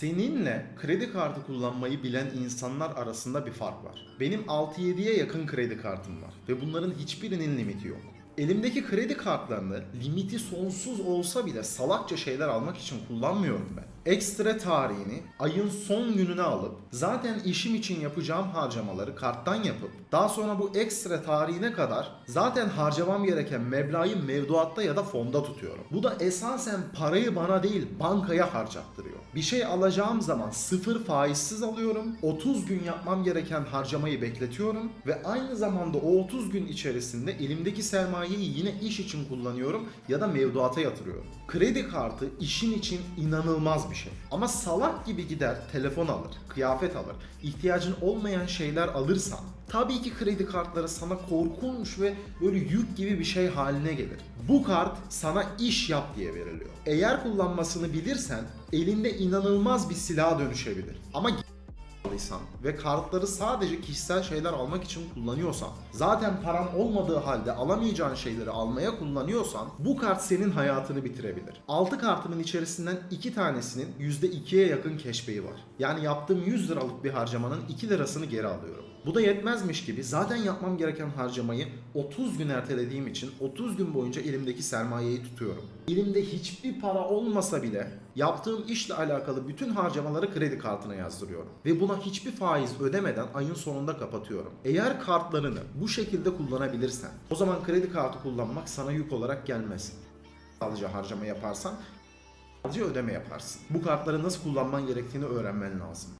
Seninle kredi kartı kullanmayı bilen insanlar arasında bir fark var. Benim 6-7'ye yakın kredi kartım var ve bunların hiçbirinin limiti yok. Elimdeki kredi kartlarını limiti sonsuz olsa bile salakça şeyler almak için kullanmıyorum ben. Ekstra tarihini ayın son gününe alıp zaten işim için yapacağım harcamaları karttan yapıp daha sonra bu ekstra tarihine kadar zaten harcamam gereken meblağı mevduatta ya da fonda tutuyorum. Bu da esasen parayı bana değil bankaya harcattırıyor. Bir şey alacağım zaman sıfır faizsiz alıyorum. 30 gün yapmam gereken harcamayı bekletiyorum ve aynı zamanda o 30 gün içerisinde elimdeki sermayeyi yine iş için kullanıyorum ya da mevduata yatırıyorum. Kredi kartı işin için inanılmaz bir şey. Ama salak gibi gider telefon alır, kıyafet alır, ihtiyacın olmayan şeyler alırsan tabii ki kredi kartları sana korkunç ve böyle yük gibi bir şey haline gelir. Bu kart sana iş yap diye veriliyor. Eğer kullanmasını bilirsen elinde inanılmaz bir silaha dönüşebilir. Ama alıysan ve kartları sadece kişisel şeyler almak için kullanıyorsan, zaten paran olmadığı halde alamayacağın şeyleri almaya kullanıyorsan bu kart senin hayatını bitirebilir. 6 kartımın içerisinden 2 tanesinin %2'ye yakın cashback'i var. Yani yaptığım 100 liralık bir harcamanın 2 lirasını geri alıyorum. Bu da yetmezmiş gibi zaten yapmam gereken harcamayı 30 gün ertelediğim için 30 gün boyunca elimdeki sermayeyi tutuyorum. Elimde hiçbir para olmasa bile yaptığım işle alakalı bütün harcamaları kredi kartına yazdırıyorum. Ve buna hiçbir faiz ödemeden ayın sonunda kapatıyorum. Eğer kartlarını bu şekilde kullanabilirsen o zaman kredi kartı kullanmak sana yük olarak gelmez. Sadece harcama yaparsan sadece ödeme yaparsın. Bu kartları nasıl kullanman gerektiğini öğrenmen lazım.